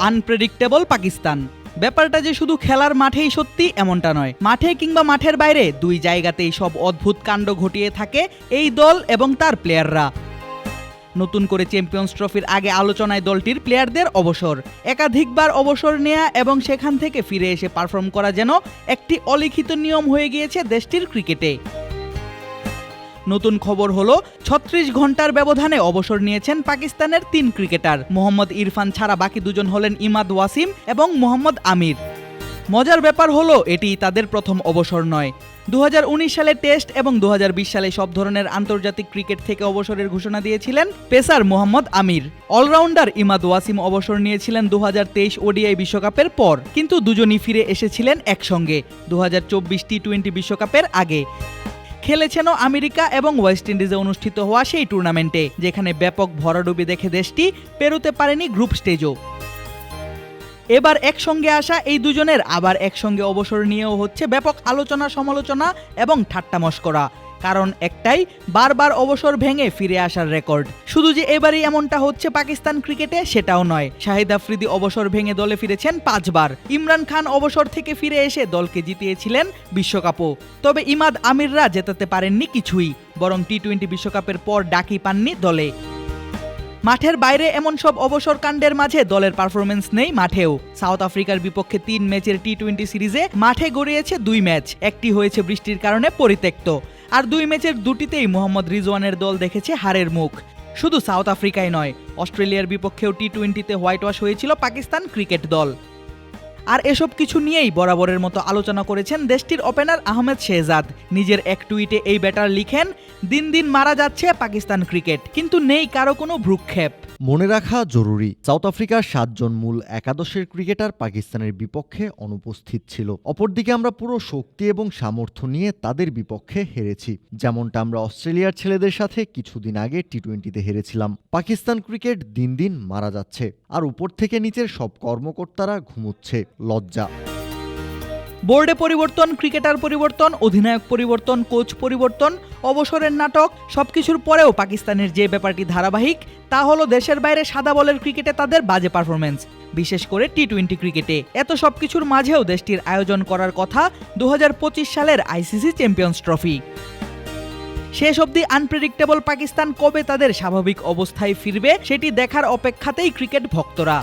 Unpredictable Pakistan. ব্যাপারটা যে শুধু খেলার মাঠেই সত্যি এমনটা নয়। মাঠে কিংবা মাঠের বাইরে দুই জায়গাতেই সব অদ্ভুত কাণ্ড ঘটিয়ে থাকে এই দল এবং তার প্লেয়াররা। নতুন করে চ্যাম্পিয়ন্স ট্রফির আগে আলোচনায় দলটির প্লেয়ারদের অবসর। একাধিকবার অবসর নেয়া এবং সেখান থেকে ফিরে এসে পারফর্ম করা যেন একটি অলিখিত নিয়ম হয়ে গিয়েছে দেশটির ক্রিকেটে। নতুন খবর হলো, ছত্রিশ ঘণ্টার ব্যবধানে অবসর নিয়েছেন পাকিস্তানের তিন ক্রিকেটার। মোহাম্মদ ইরফান ছাড়া বাকি দুজন হলেন ইমাদ ওয়াসিম এবং মোহাম্মদ আমির। মজার ব্যাপার হলো, এটি তাদের প্রথম অবসর নয়। দু সালে টেস্ট এবং দু হাজার বিশ সালে সব ধরনের আন্তর্জাতিক ক্রিকেট থেকে অবসরের ঘোষণা দিয়েছিলেন পেসার মোহাম্মদ আমির। অলরাউন্ডার ইমাদ ওয়াসিম অবসর নিয়েছিলেন দু ওডিআই বিশ্বকাপের পর, কিন্তু দুজনই ফিরে এসেছিলেন একসঙ্গে দু হাজার চব্বিশ টি টোয়েন্টি বিশ্বকাপের আগে। খেলেছেনও আমেরিকা এবং ওয়েস্ট ইন্ডিজে অনুষ্ঠিত হওয়া সেই টুর্নামেন্টে, যেখানে ব্যাপক ভরাডুবি দেখে দেশটি পেরোতে পারেনি গ্রুপ স্টেজও। এবার একসঙ্গে আসা এই দুজনের আবার একসঙ্গে অবসর নিয়েও হচ্ছে ব্যাপক আলোচনা সমালোচনা এবং ঠাট্টা মস্করা। কারণ একটাই, বারবার অবসর ভেঙে ফিরে আসার রেকর্ড। শুধু যে এবারই এমনটা হচ্ছে পাকিস্তান ক্রিকেটে, সেটাও নয়। শাহিদ আফ্রিদি অবসর ভেঙে দলে ফিরেছেন পাঁচবার। ইমরান খান অবসর থেকে ফিরে এসে দলকে জিতিয়েছিলেন বিশ্বকাপও। তবে ইমাদ আমিররা জেতাতে পারেননি কিছুই, বরং টি টোয়েন্টি বিশ্বকাপের পর ডাকি পাননি দলে। মাঠের বাইরে এমন সব অবসর কাণ্ডের মাঝে দলের পারফরমেন্স নেই মাঠেও। সাউথ আফ্রিকার বিপক্ষে তিন ম্যাচের টি টোয়েন্টি সিরিজে মাঠে গড়িয়েছে দুই ম্যাচ। একটি হয়েছে বৃষ্টির কারণে পরিত্যক্ত। আর দুই ম্যাচের দুটিতেই মোহাম্মদ রিজওয়ানের দল দেখেছে হারের মুখ। শুধু সাউথ আফ্রিকায় নয়, অস্ট্রেলিয়ার বিপক্ষেও টি টোয়েন্টিতে হোয়াইট ওয়াশ হয়েছিল পাকিস্তান ক্রিকেট দল। আর এসব কিছু নিয়েই বরাবরের মতো আলোচনা করেছেন দেশটির ওপেনার আহমেদ শেহজাদ। নিজের এক টুইটে এই ব্যাটার লিখেন, দিন দিন মারা যাচ্ছে পাকিস্তান ক্রিকেট, কিন্তু নেই কারও কোনো ভ্রুক্ষেপ। মনে রাখা জরুরি, সাউথ আফ্রিকার সাতজন মূল একাদশের ক্রিকেটার পাকিস্তানের বিপক্ষে অনুপস্থিত ছিল। অপরদিকে আমরা পুরো শক্তি এবং সামর্থ্য নিয়ে তাদের বিপক্ষে হেরেছি। যেমনটা আমরা অস্ট্রেলিয়ার ছেলেদের সাথে কিছুদিন আগে টি টোয়েন্টিতে হেরেছিলাম। পাকিস্তান ক্রিকেট দিন দিন মারা যাচ্ছে, আর উপর থেকে নিচের সব কর্মকর্তারা ঘুমুচ্ছে। লজ্জা। বোর্ডে পরিবর্তন, ক্রিকেটার পরিবর্তন, অধিনায়ক পরিবর্তন, কোচ পরিবর্তন, অবসরের নাটক, সবকিছুর পরেও পাকিস্তানের যে ব্যাপারটি ধারাবাহিক, তা হলো দেশের বাইরে সাদা বলের ক্রিকেটে তাদের বাজে পারফরমেন্স বিশেষ করে টি টোয়েন্টি ক্রিকেটে। এত সবকিছুর মাঝেও দেশটির আয়োজন করার কথা দু হাজার পঁচিশ সালের আইসিসি চ্যাম্পিয়ন্স ট্রফি। শেষ অবধি আনপ্রেডিক্টেবল পাকিস্তান কবে তাদের স্বাভাবিক অবস্থায় ফিরবে, সেটি দেখার অপেক্ষাতেই ক্রিকেট ভক্তরা।